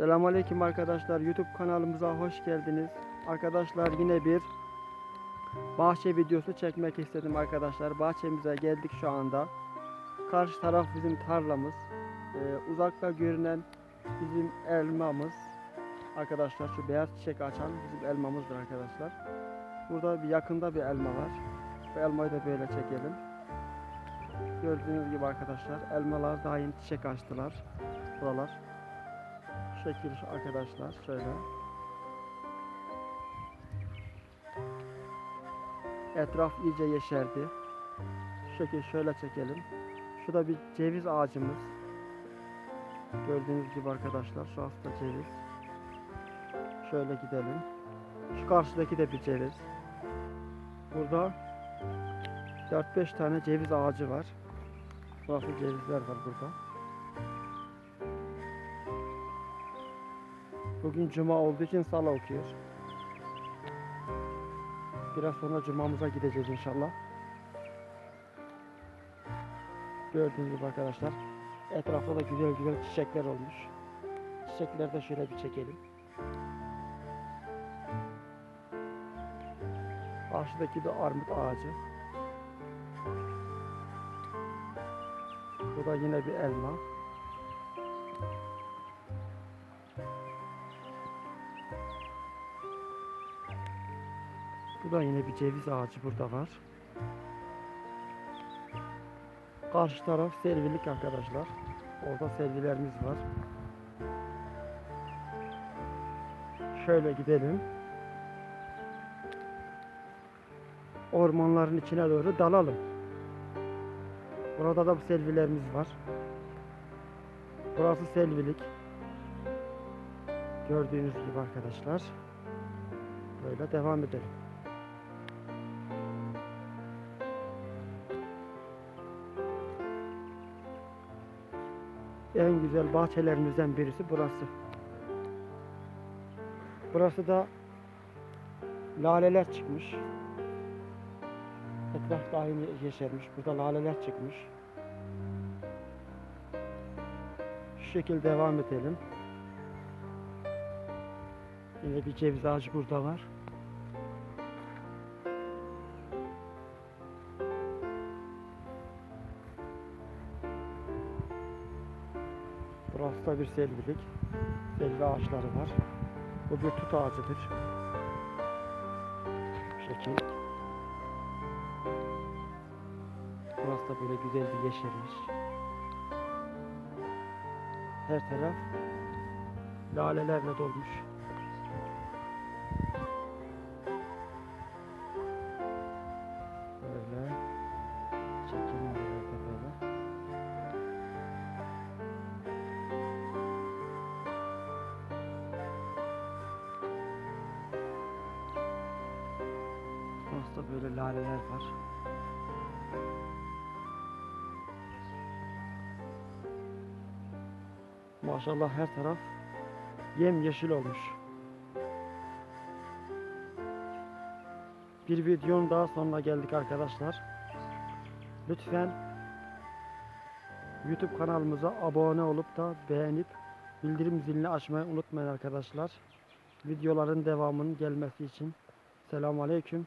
Selamünaleyküm arkadaşlar. YouTube kanalımıza hoş geldiniz. Arkadaşlar yine bir bahçe videosu çekmek istedim arkadaşlar. Bahçemize geldik şu anda. Karşı taraf bizim tarlamız. Ee, uzakta görünen bizim elmamız. Arkadaşlar şu beyaz çiçek açan bizim elmamızdır arkadaşlar. Burada bir yakında bir elma var. Bu elmayı da böyle çekelim. Gördüğünüz gibi arkadaşlar elmalar daha yeni çiçek açtılar. Buralar. Şu şekil arkadaşlar şöyle. Etraf iyice yeşerdi. Şu şekil şöyle çekelim. Şu da bir ceviz ağacımız. Gördüğünüz gibi arkadaşlar şu hasta ceviz. Şöyle gidelim. Şu karşıdaki de bir ceviz. Burada 4-5 tane ceviz ağacı var. Farklı cevizler var burada. Bugün cuma olduğu için sala okuyor. Biraz sonra cumamıza gideceğiz inşallah. Gördüğünüz gibi arkadaşlar. Etrafta da güzel güzel çiçekler olmuş. Çiçekleri de şöyle bir çekelim. Karşıdaki de armut ağacı. Bu da yine bir elma. Bu da yine bir ceviz ağacı burada var. Karşı taraf servilik arkadaşlar. Orada servilerimiz var. Şöyle gidelim. Ormanların içine doğru dalalım. Burada da bu selvilerimiz var. Burası selvilik. Gördüğünüz gibi arkadaşlar. Böyle devam edelim. En güzel bahçelerimizden birisi burası. Burası da laleler çıkmış. Etraf dahi yeşermiş. Burada laleler çıkmış. Şu şekilde devam edelim. Yine bir ceviz ağacı burada var. Burası bir selvilik. Selvi ağaçları var. Bu bir tut ağacıdır. Bu şekil. Burası da böyle güzel bir yeşermiş. Her taraf lalelerle dolmuş. Burası böyle laleler var. Maşallah her taraf yem yeşil olmuş. Bir videonun daha sonuna geldik arkadaşlar. Lütfen YouTube kanalımıza abone olup da beğenip bildirim zilini açmayı unutmayın arkadaşlar. Videoların devamının gelmesi için. Selamun Aleyküm.